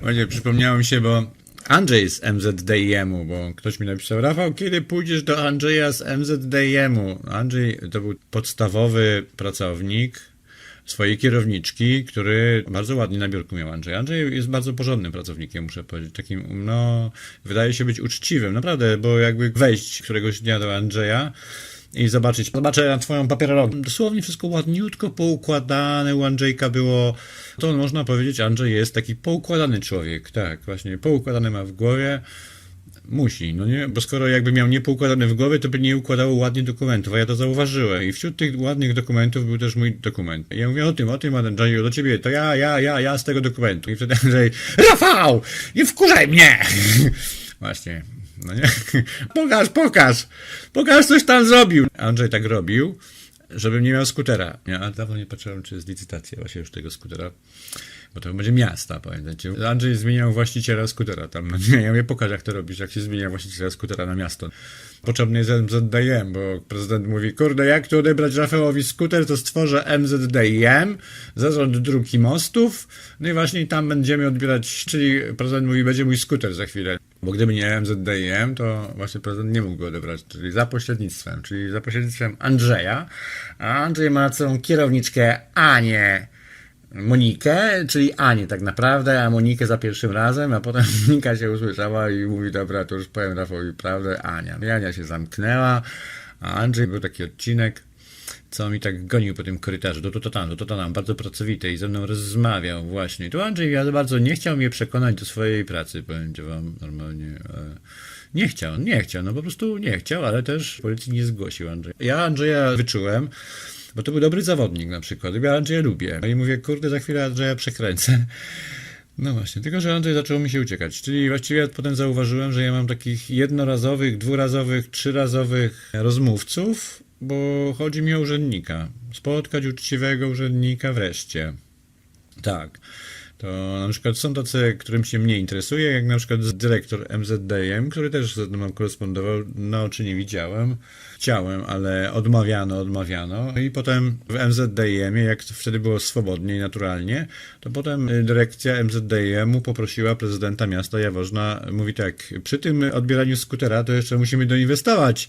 Właśnie przypomniało mi się, bo Andrzej z MZDIM-u, bo ktoś mi napisał, Rafał, kiedy pójdziesz do Andrzeja z MZDIM-u? Andrzej to był podstawowy pracownik swojej kierowniczki, który bardzo ładnie na biurku miał Andrzej. Andrzej jest bardzo porządnym pracownikiem, muszę powiedzieć. Takim, no, wydaje się być uczciwym, naprawdę, bo jakby wejść któregoś dnia do Andrzeja, i zobaczyć, zobaczę na twoją papierologię. Dosłownie wszystko ładniutko poukładane u Andrzejka było. To można powiedzieć, Andrzej jest taki poukładany człowiek, tak, właśnie, poukładany ma w głowie. Musi, no nie? Bo skoro jakby miał niepoukładane w głowie, to by nie układało ładnie dokumentów, a ja to zauważyłem. I wśród tych ładnych dokumentów był też mój dokument. I ja mówię o tym, o tym, Andrzeju, do ciebie, to ja, ja, ja, ja z tego dokumentu. I wtedy Andrzej, Rafał, nie wkurzaj mnie! Właśnie, no nie? Pokaż, pokaż! Pokaż, coś tam zrobił! Andrzej tak robił, żebym nie miał skutera. Ja dawno nie patrzyłem, czy jest licytacja właśnie już tego skutera. Bo to będzie miasta, pamiętacie. Andrzej zmieniał właściciela skutera tam. No nie, ja mówię, pokaż jak to robisz, jak się zmienia właściciela skutera na miasto. Potrzebny jest MZDIM, bo prezydent mówi, kurde, jak tu odebrać Rafałowi skuter, to stworzę MZDIM, zarząd dróg i mostów, no i właśnie tam będziemy odbierać, czyli prezydent mówi, będzie mój skuter za chwilę. Bo gdyby nie MZDIM, to właśnie prezydent nie mógł go odebrać, czyli za pośrednictwem, czyli za pośrednictwem Andrzeja, a Andrzej ma całą kierowniczkę Anię, Monikę, czyli Anię tak naprawdę, a Monikę za pierwszym razem, a potem Monika się usłyszała i mówi, dobra, to już powiem Rafałowi prawdę, Ania. Ania się zamknęła, a Andrzej był taki odcinek, co mi tak gonił po tym korytarzu, do to, do to, bardzo pracowity i ze mną rozmawiał właśnie. Tu Andrzej ja bardzo nie chciał mnie przekonać do swojej pracy, powiem wam normalnie. E, nie chciał, nie chciał, no po prostu nie chciał, ale też policji nie zgłosił Andrzej. Ja Andrzeja wyczułem, bo to był dobry zawodnik na przykład. Ja Andrzeja lubię. No i mówię, kurde, za chwilę Andrzeja przekręcę. No właśnie, tylko że Andrzej zaczął mi się uciekać. Czyli właściwie potem zauważyłem, że ja mam takich jednorazowych, dwurazowych, trzyrazowych rozmówców, bo chodzi mi o urzędnika. Spotkać uczciwego urzędnika wreszcie. Tak. To na przykład są tacy, którym się mnie interesuje, jak na przykład dyrektor MZDM, który też ze mną korespondował, na oczy nie widziałem. Chciałem, ale odmawiano, odmawiano. I potem w MZDM-ie, jak to wtedy było swobodnie i naturalnie, to potem dyrekcja MZDM-u poprosiła prezydenta miasta Jaworzna, mówi tak, przy tym odbieraniu skutera to jeszcze musimy doinwestować.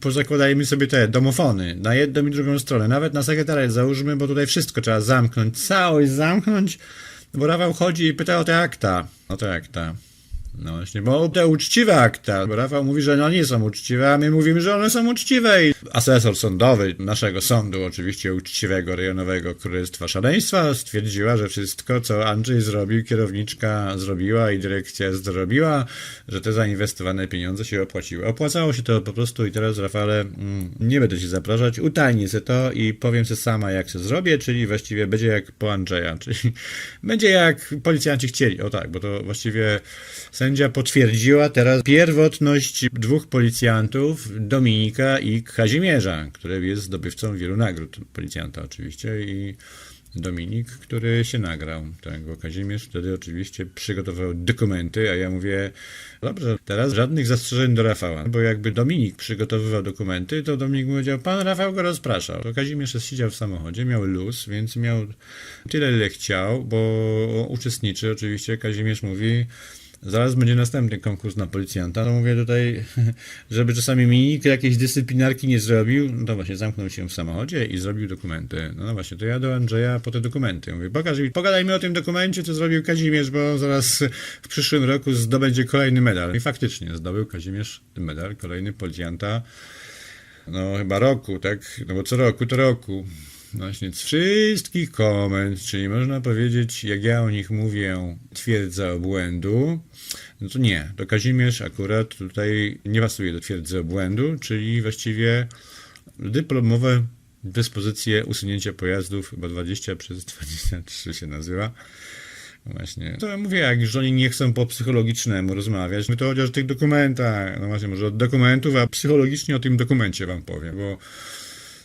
Pozakładajmy sobie te domofony na jedną i drugą stronę, nawet na sekretariat załóżmy, bo tutaj wszystko trzeba zamknąć, całość zamknąć. Bo Rafał chodzi i pyta o te akta. O te akta. No właśnie, bo te uczciwe akta. Rafał mówi, że no nie są uczciwe, a my mówimy, że one są uczciwe. I asesor sądowy naszego sądu, oczywiście uczciwego, rejonowego Królestwa Szaleństwa, stwierdziła, że wszystko, co Andrzej zrobił, kierowniczka zrobiła i dyrekcja zrobiła, że te zainwestowane pieniądze się opłaciły. Opłacało się to po prostu i teraz, Rafale, mm, nie będę się zapraszać, utajnię sobie to i powiem sobie sama, jak się zrobię, czyli właściwie będzie jak po Andrzeja, czyli będzie jak policjanci chcieli. O tak, bo to właściwie Sędzia potwierdziła teraz pierwotność dwóch policjantów, Dominika i Kazimierza, który jest zdobywcą wielu nagród. Policjanta oczywiście i Dominik, który się nagrał. Tak, bo Kazimierz wtedy oczywiście przygotował dokumenty, a ja mówię, dobrze, teraz żadnych zastrzeżeń do Rafała, bo jakby Dominik przygotowywał dokumenty, to Dominik powiedział, pan Rafał go rozpraszał. To Kazimierz siedział w samochodzie, miał luz, więc miał tyle, ile chciał, bo uczestniczy oczywiście. Kazimierz mówi, Zaraz będzie następny konkurs na policjanta. To mówię tutaj, żeby czasami mi nikt jakiejś dyscyplinarki nie zrobił, no to właśnie zamknął się w samochodzie i zrobił dokumenty. No, no właśnie, to ja do Andrzeja po te dokumenty. Mówię, pokaż mi, pogadaj mi o tym dokumencie, co zrobił Kazimierz, bo zaraz w przyszłym roku zdobędzie kolejny medal. I faktycznie zdobył Kazimierz medal, kolejny policjanta. No chyba roku, tak? No bo co roku to roku. Właśnie z wszystkich komend, czyli można powiedzieć, jak ja o nich mówię, twierdza obłędu, no to nie, to Kazimierz akurat tutaj nie pasuje do twierdzy obłędu, czyli właściwie dyplomowe dyspozycje usunięcia pojazdów, chyba 20 przez 23 się nazywa. Właśnie. To mówię, jak już oni nie chcą po psychologicznemu rozmawiać, my to chociaż o tych dokumentach, no właśnie, może od dokumentów, a psychologicznie o tym dokumencie wam powiem, bo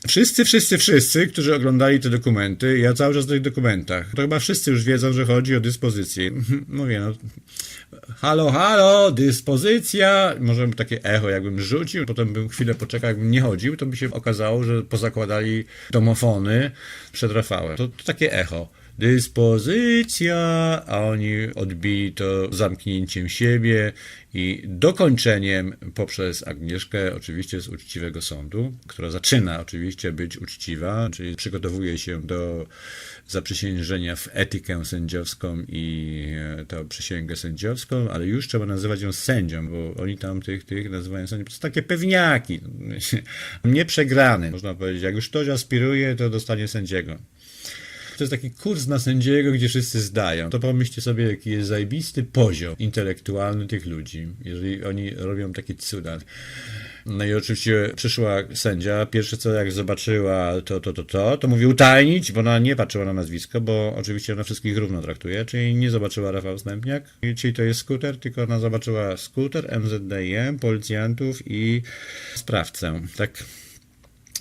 Wszyscy, wszyscy, wszyscy, którzy oglądali te dokumenty, ja cały czas o tych dokumentach, to chyba wszyscy już wiedzą, że chodzi o dyspozycję. Mówię, no, halo, halo, dyspozycja, może takie echo jakbym rzucił, potem bym chwilę poczekał, jakbym nie chodził, to by się okazało, że pozakładali domofony przed Rafałem. To, to takie echo. Dyspozycja, a oni odbili to zamknięciem siebie i dokończeniem poprzez Agnieszkę, oczywiście z uczciwego sądu, która zaczyna oczywiście być uczciwa, czyli przygotowuje się do zaprzysiężenia w etykę sędziowską i e, tę przysięgę sędziowską, ale już trzeba nazywać ją sędzią, bo oni tam tych, tych nazywają sędzią. To są takie pewniaki, nieprzegrany, można powiedzieć. Jak już ktoś aspiruje, to dostanie sędziego. To jest taki kurs na sędziego, gdzie wszyscy zdają. To pomyślcie sobie, jaki jest zajebisty poziom intelektualny tych ludzi, jeżeli oni robią takie cuda. No i oczywiście przyszła sędzia, pierwsze co jak zobaczyła to, to, to, to, to mówi utajnić, bo ona nie patrzyła na nazwisko, bo oczywiście ona wszystkich równo traktuje, czyli nie zobaczyła Rafał Stępniak, czyli to jest skuter, tylko ona zobaczyła skuter, MZDM, policjantów i sprawcę, tak?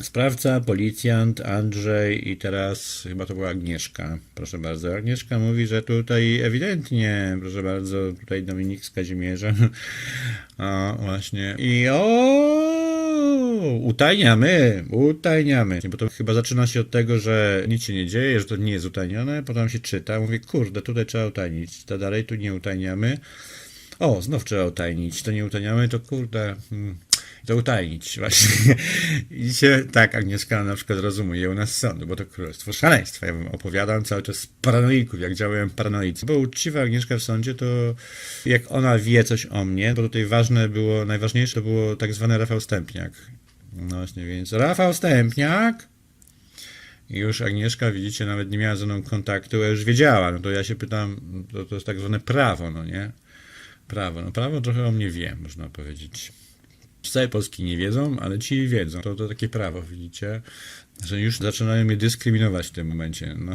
Sprawca, policjant, Andrzej i teraz chyba to była Agnieszka. Proszę bardzo. Agnieszka mówi, że tutaj ewidentnie, proszę bardzo, tutaj Dominik z Kazimierza. O, właśnie. I o, utajniamy, utajniamy. Bo to chyba zaczyna się od tego, że nic się nie dzieje, że to nie jest utajnione, potem się czyta. Mówię, kurde, tutaj trzeba utajnić. To dalej tu nie utajniamy. O, znów trzeba utajnić. To nie utajniamy, to kurde. Hmm to utajnić właśnie. I się tak Agnieszka na przykład rozumuje u nas sądu, bo to królestwo szaleństwa. Ja wam opowiadam cały czas paranoików, jak działają paranoicy. Bo uczciwa Agnieszka w sądzie, to jak ona wie coś o mnie, bo tutaj ważne było, najważniejsze było tak zwany Rafał Stępniak. No właśnie, więc Rafał Stępniak i już Agnieszka, widzicie, nawet nie miała ze mną kontaktu, a już wiedziała. No to ja się pytam, to, to jest tak zwane prawo, no nie? Prawo. No prawo trochę o mnie wie, można powiedzieć z całej Polski nie wiedzą, ale ci wiedzą. To, to takie prawo, widzicie, że już zaczynają mnie dyskryminować w tym momencie. No.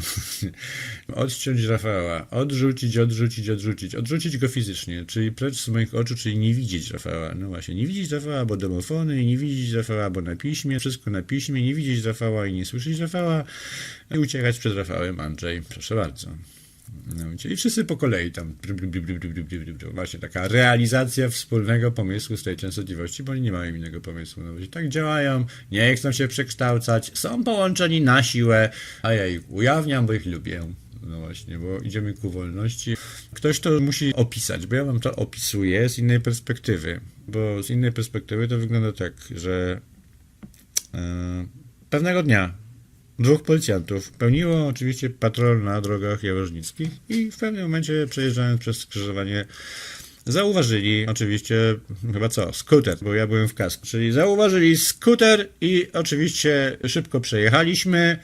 Odciąć Rafała, odrzucić, odrzucić, odrzucić, odrzucić go fizycznie, czyli precz z moich oczu, czyli nie widzieć Rafała. No właśnie, nie widzieć Rafała, bo domofony, nie widzieć Rafała, bo na piśmie, wszystko na piśmie, nie widzieć Rafała i nie słyszeć Rafała i uciekać przed Rafałem, Andrzej, proszę bardzo. No, I wszyscy po kolei tam. Właśnie taka realizacja wspólnego pomysłu z tej częstotliwości, bo oni nie mają innego pomysłu. No, tak działają, nie chcą się przekształcać, są połączeni na siłę, a ja ich ujawniam, bo ich lubię. No właśnie, bo idziemy ku wolności. Ktoś to musi opisać, bo ja wam to opisuję z innej perspektywy. Bo z innej perspektywy to wygląda tak, że yy, pewnego dnia Dwóch policjantów pełniło oczywiście patrol na drogach jaworznickich i w pewnym momencie przejeżdżając przez skrzyżowanie zauważyli oczywiście chyba co, skuter, bo ja byłem w kasku, czyli zauważyli skuter i oczywiście szybko przejechaliśmy,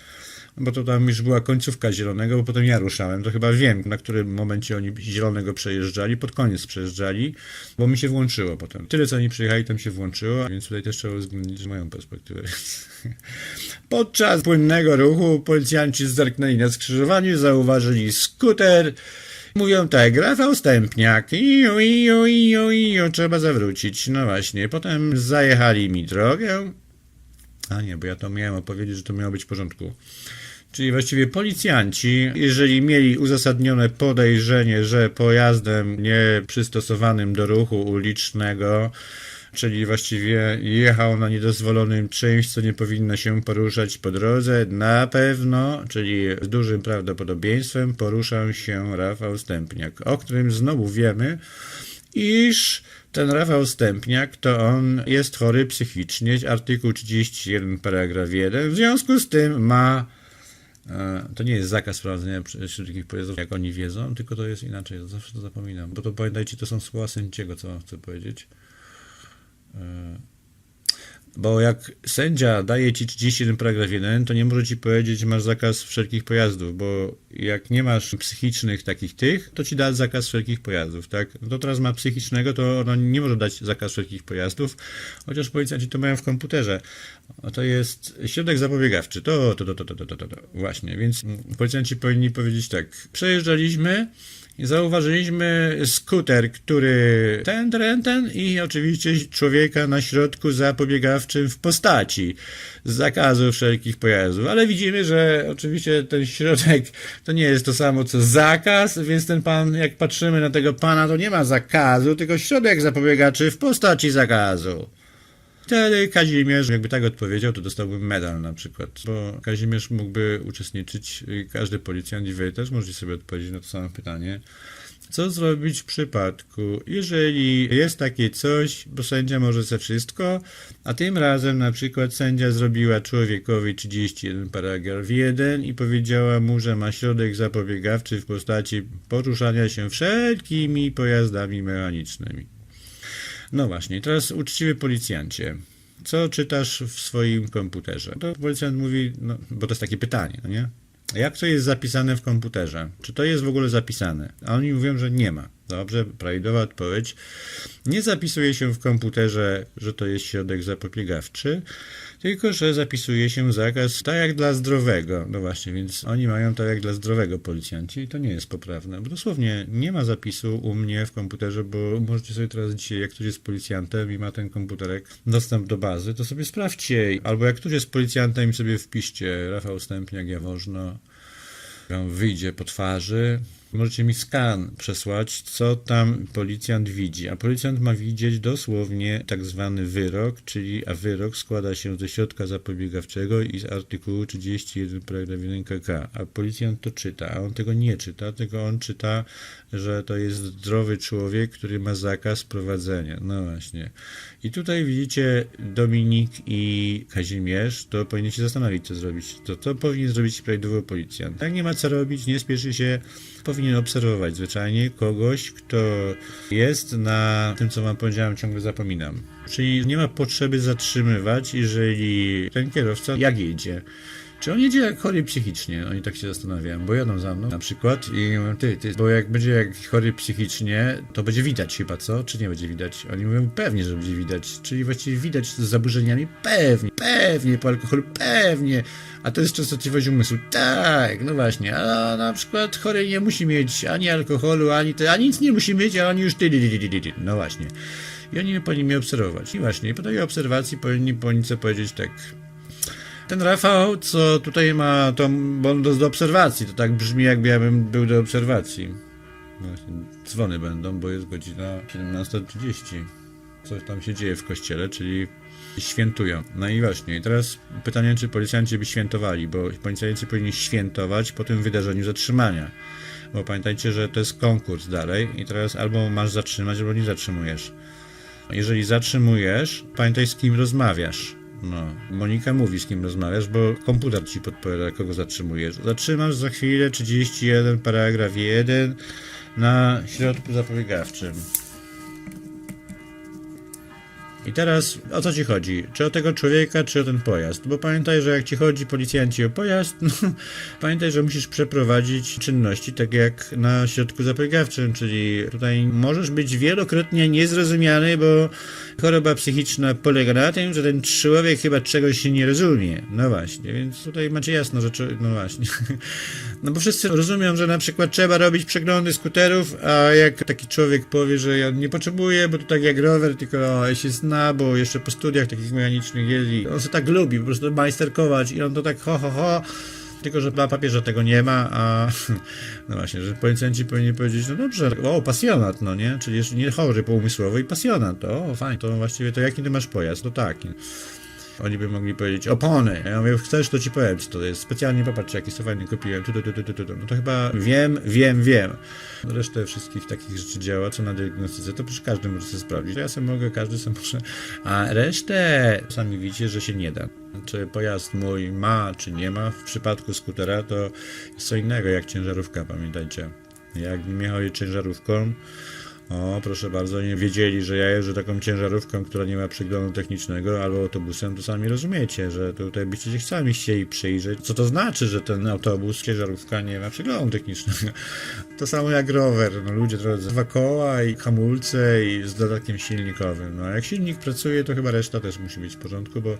bo to tam już była końcówka zielonego, bo potem ja ruszałem, to chyba wiem, na którym momencie oni zielonego przejeżdżali, pod koniec przejeżdżali, bo mi się włączyło potem. Tyle co oni przyjechali, tam się włączyło, więc tutaj też trzeba uwzględnić moją perspektywę. Podczas płynnego ruchu policjanci zerknęli na skrzyżowaniu, zauważyli skuter, Mówią tak, Rafał Stępniak, iu, iu, iu, iu, trzeba zawrócić. No właśnie, potem zajechali mi drogę. A nie, bo ja to miałem opowiedzieć, że to miało być w porządku. Czyli właściwie policjanci, jeżeli mieli uzasadnione podejrzenie, że pojazdem nieprzystosowanym do ruchu ulicznego, czyli właściwie jechał na niedozwolonym czymś, co nie powinno się poruszać po drodze, na pewno, czyli z dużym prawdopodobieństwem poruszał się Rafał Stępniak, o którym znowu wiemy, iż ten Rafał Stępniak to on jest chory psychicznie, artykuł 31 paragraf 1, w związku z tym ma to nie jest zakaz prowadzenia szybkich pojazdów, jak oni wiedzą, tylko to jest inaczej. Zawsze to zapominam. Bo to pamiętajcie, to są słowa sędziego, co chcę powiedzieć. Bo jak sędzia daje ci 31 paragraf 1, to nie może ci powiedzieć, masz zakaz wszelkich pojazdów, bo jak nie masz psychicznych takich tych, to ci da zakaz wszelkich pojazdów, tak? No to teraz ma psychicznego, to ona nie może dać zakaz wszelkich pojazdów, chociaż policjanci to mają w komputerze. To jest środek zapobiegawczy, to, to, to, to, to, to, to, to. właśnie, więc policjanci powinni powiedzieć tak, przejeżdżaliśmy, zauważyliśmy skuter, który ten, ten, ten i oczywiście człowieka na środku zapobiegawczym w postaci zakazu wszelkich pojazdów. Ale widzimy, że oczywiście ten środek to nie jest to samo co zakaz, więc ten pan, jak patrzymy na tego pana, to nie ma zakazu, tylko środek zapobiegaczy w postaci zakazu. Wtedy Kazimierz, jakby tak odpowiedział, to dostałby medal na przykład, bo Kazimierz mógłby uczestniczyć, każdy policjant i wy też możecie sobie odpowiedzieć na to samo pytanie. Co zrobić w przypadku, jeżeli jest takie coś, bo sędzia może za wszystko, a tym razem na przykład sędzia zrobiła człowiekowi 31 paragraf 1 i powiedziała mu, że ma środek zapobiegawczy w postaci poruszania się wszelkimi pojazdami mechanicznymi. No właśnie, teraz uczciwy policjancie. Co czytasz w swoim komputerze? To policjant mówi, no, bo to jest takie pytanie, no nie? Jak to jest zapisane w komputerze? Czy to jest w ogóle zapisane? A oni mówią, że nie ma. Dobrze, prawidłowa odpowiedź. Nie zapisuje się w komputerze, że to jest środek zapobiegawczy, tylko że zapisuje się zakaz tak jak dla zdrowego. No właśnie, więc oni mają tak jak dla zdrowego policjanci i to nie jest poprawne. Bo dosłownie nie ma zapisu u mnie w komputerze, bo możecie sobie teraz dzisiaj, jak ktoś jest policjantem i ma ten komputerek, dostęp do bazy, to sobie sprawdźcie. Albo jak ktoś jest policjantem i sobie wpiszcie Rafał Stępniak Jaworzno, wam wyjdzie po twarzy. Możecie mi skan przesłać, co tam policjant widzi. A policjant ma widzieć dosłownie tak zwany wyrok, czyli a wyrok składa się ze środka zapobiegawczego i z artykułu 31 paragraf 1 KK. A policjant to czyta, a on tego nie czyta, tylko on czyta, że to jest zdrowy człowiek, który ma zakaz prowadzenia. No właśnie. I tutaj widzicie Dominik i Kazimierz, to powinien się zastanowić, co zrobić. To, to powinien zrobić prawidłowy policjant. Jak nie ma co robić, nie spieszy się, powinien obserwować zwyczajnie kogoś, kto jest na tym, co wam powiedziałem, ciągle zapominam. Czyli nie ma potrzeby zatrzymywać, jeżeli ten kierowca jak jedzie. Czy on jedzie jak chory psychicznie? Oni tak się zastanawiają, bo jadą za mną na przykład i mówią, ty, ty, bo jak będzie jak chory psychicznie, to będzie widać chyba, co? Czy nie będzie widać? Oni mówią, pewnie, że będzie widać. Czyli właściwie widać z zaburzeniami? Pewnie, pewnie, po alkoholu? Pewnie. A to jest częstotliwość umysłu? Tak, no właśnie. A na przykład chory nie musi mieć ani alkoholu, ani, te, ani nic nie musi mieć, a oni już ty, ty, ty, ty, ty. No właśnie. I oni powinni mnie obserwować. I właśnie, po takiej obserwacji powinni, powinni sobie powiedzieć tak, ten Rafał, co tutaj ma tą bon do, obserwacji, to tak brzmi, jakby ja bym był do obserwacji. Właśnie, dzwony będą, bo jest godzina 17.30. Coś tam się dzieje w kościele, czyli świętują. No i właśnie, i teraz pytanie, czy policjanci by świętowali, bo policjanci powinni świętować po tym wydarzeniu zatrzymania. Bo pamiętajcie, że to jest konkurs dalej i teraz albo masz zatrzymać, albo nie zatrzymujesz. Jeżeli zatrzymujesz, pamiętaj z kim rozmawiasz. No, Monika mówi z kim rozmawiasz, bo komputer ci podpowiada, kogo zatrzymujesz. Zatrzymasz za chwilę 31 paragraf 1 na środku zapobiegawczym. I teraz o co ci chodzi? Czy o tego człowieka, czy o ten pojazd? Bo pamiętaj, że jak ci chodzi policjanci o pojazd, no, pamiętaj, że musisz przeprowadzić czynności tak jak na środku zapobiegawczym, czyli tutaj możesz być wielokrotnie niezrozumiany, bo choroba psychiczna polega na tym, że ten człowiek chyba czegoś się nie rozumie. No właśnie, więc tutaj macie jasno, że no właśnie. No bo wszyscy rozumią, że na przykład trzeba robić przeglądy skuterów, a jak taki człowiek powie, że ja nie potrzebuję, bo to tak jak rower, tylko o, się bo jeszcze po studiach takich mechanicznych jeździ. On się tak lubi, po prostu majsterkować i on to tak ho, ho, ho. Tylko, że na papierze tego nie ma, a no właśnie, że policjanci powinni powiedzieć, no dobrze, o, pasjonat, no nie? Czyli jeszcze nie chory poumysłowy i pasjonat, o, fajnie, to właściwie to jaki ty masz pojazd? No taki. Oni by mogli powiedzieć opony. Ja mówię, chcesz, to ci powiem, co to jest. Specjalnie popatrz, jaki to fajny kupiłem. Tu, tu, tu, tu, tu, tu. No to chyba wiem, wiem, wiem. Resztę wszystkich takich rzeczy działa, co na diagnostyce, to przecież każdy może sobie sprawdzić. Ja sobie mogę, każdy sobie może. A resztę sami widzicie, że się nie da. Czy pojazd mój ma, czy nie ma. W przypadku skutera to jest co innego jak ciężarówka, pamiętajcie. Jak mnie chodzi ciężarówką, o, proszę bardzo, nie wiedzieli, że ja jeżdżę taką ciężarówką, która nie ma przeglądu technicznego, albo autobusem, to sami rozumiecie, że tutaj byście się sami chcieli przyjrzeć. Co to znaczy, że ten autobus, ciężarówka nie ma przeglądu technicznego? To samo jak rower, no ludzie trochę dwa koła i hamulce i z dodatkiem silnikowym. No jak silnik pracuje, to chyba reszta też musi być w porządku, bo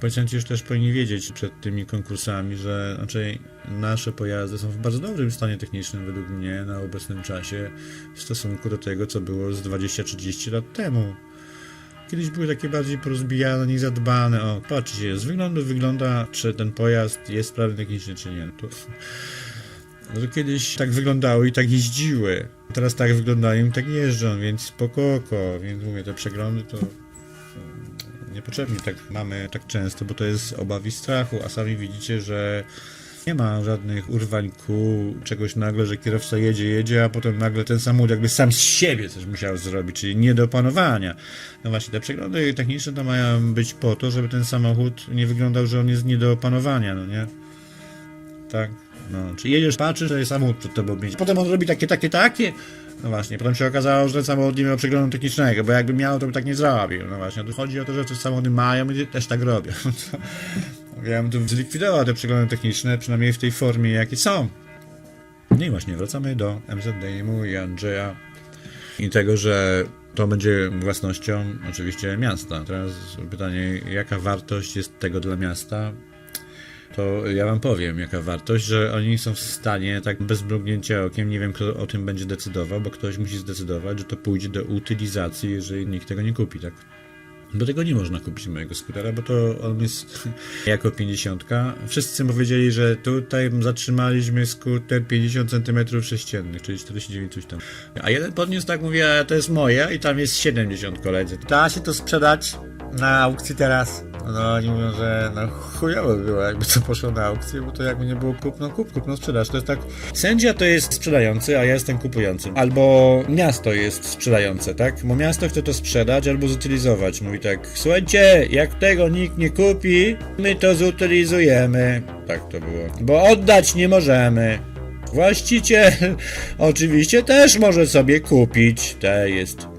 Policjanci już też powinni wiedzieć przed tymi konkursami, że znaczy nasze pojazdy są w bardzo dobrym stanie technicznym według mnie na obecnym czasie w stosunku do tego, co było z 20-30 lat temu. Kiedyś były takie bardziej porozbijane, niezadbane. O, patrzcie, z wyglądu wygląda, czy ten pojazd jest sprawny technicznie, czy nie. To, no kiedyś tak wyglądały i tak jeździły. Teraz tak wyglądają i tak jeżdżą, więc spokoko. Więc mówię, te przeglądy to Niepotrzebnie tak mamy tak często, bo to jest obawi strachu, a sami widzicie, że nie ma żadnych urwań kół, czegoś nagle, że kierowca jedzie, jedzie, a potem nagle ten samochód jakby sam z siebie coś musiał zrobić, czyli nie do opanowania. No właśnie, te przeglądy techniczne to mają być po to, żeby ten samochód nie wyglądał, że on jest nie do opanowania, no nie? Tak. No, czy jedziesz, patrzysz, że jest samochód przed tobą biegnie. Potem on robi takie, takie, takie. No właśnie, potem się okazało, że samochód nie miał przeglądu technicznego, bo jakby miał, to by tak nie zrobił. No właśnie, tu chodzi o to, że te samochody mają i też tak robią. Ja bym tu zlikwidował te przeglądy techniczne, przynajmniej w tej formie, jakie są. No i właśnie, wracamy do MZDM-u i Andrzeja i tego, że to będzie własnością oczywiście miasta. Teraz pytanie, jaka wartość jest tego dla miasta? To ja wam powiem, jaka wartość, że oni są w stanie, tak bez mrugnięcia okiem, nie wiem kto o tym będzie decydował, bo ktoś musi zdecydować, że to pójdzie do utylizacji, jeżeli nikt tego nie kupi, tak? Bo tego nie można kupić mojego skutera, bo to on jest jako 50. Wszyscy powiedzieli, że tutaj zatrzymaliśmy skuter 50 cm sześciennych, czyli 49 coś tam. A jeden podniósł tak, mówię, to jest moje i tam jest 70 koledzy. Da się to sprzedać na aukcji teraz? No oni mówią, że no chujowo by było, jakby to poszło na aukcję, bo to jakby nie było kupno, kup, kupno, sprzedaż. To jest tak, sędzia to jest sprzedający, a ja jestem kupującym. Albo miasto jest sprzedające, tak? Bo miasto chce to sprzedać albo zutylizować. Mówi tak, słuchajcie, jak tego nikt nie kupi, my to zutylizujemy. Tak to było. Bo oddać nie możemy. Właściciel oczywiście też może sobie kupić. To jest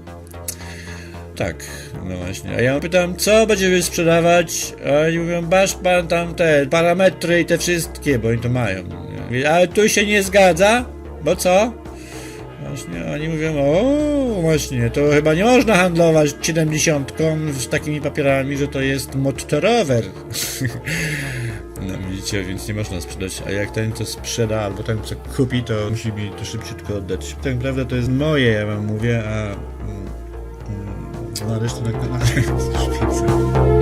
tak, no właśnie. A ja pytam, co będziemy sprzedawać? A oni mówią, masz pan tam te parametry i te wszystkie, bo oni to mają. Mówię, Ale tu się nie zgadza, bo co? Właśnie, oni mówią, o właśnie, to chyba nie można handlować 70 z takimi papierami, że to jest motorower. No widzicie, więc nie można sprzedać, a jak ten co sprzeda albo ten co kupi, to musi mi to szybciutko oddać. Tak naprawdę to jest moje, ja wam mówię, a... Bunlar restoranlardan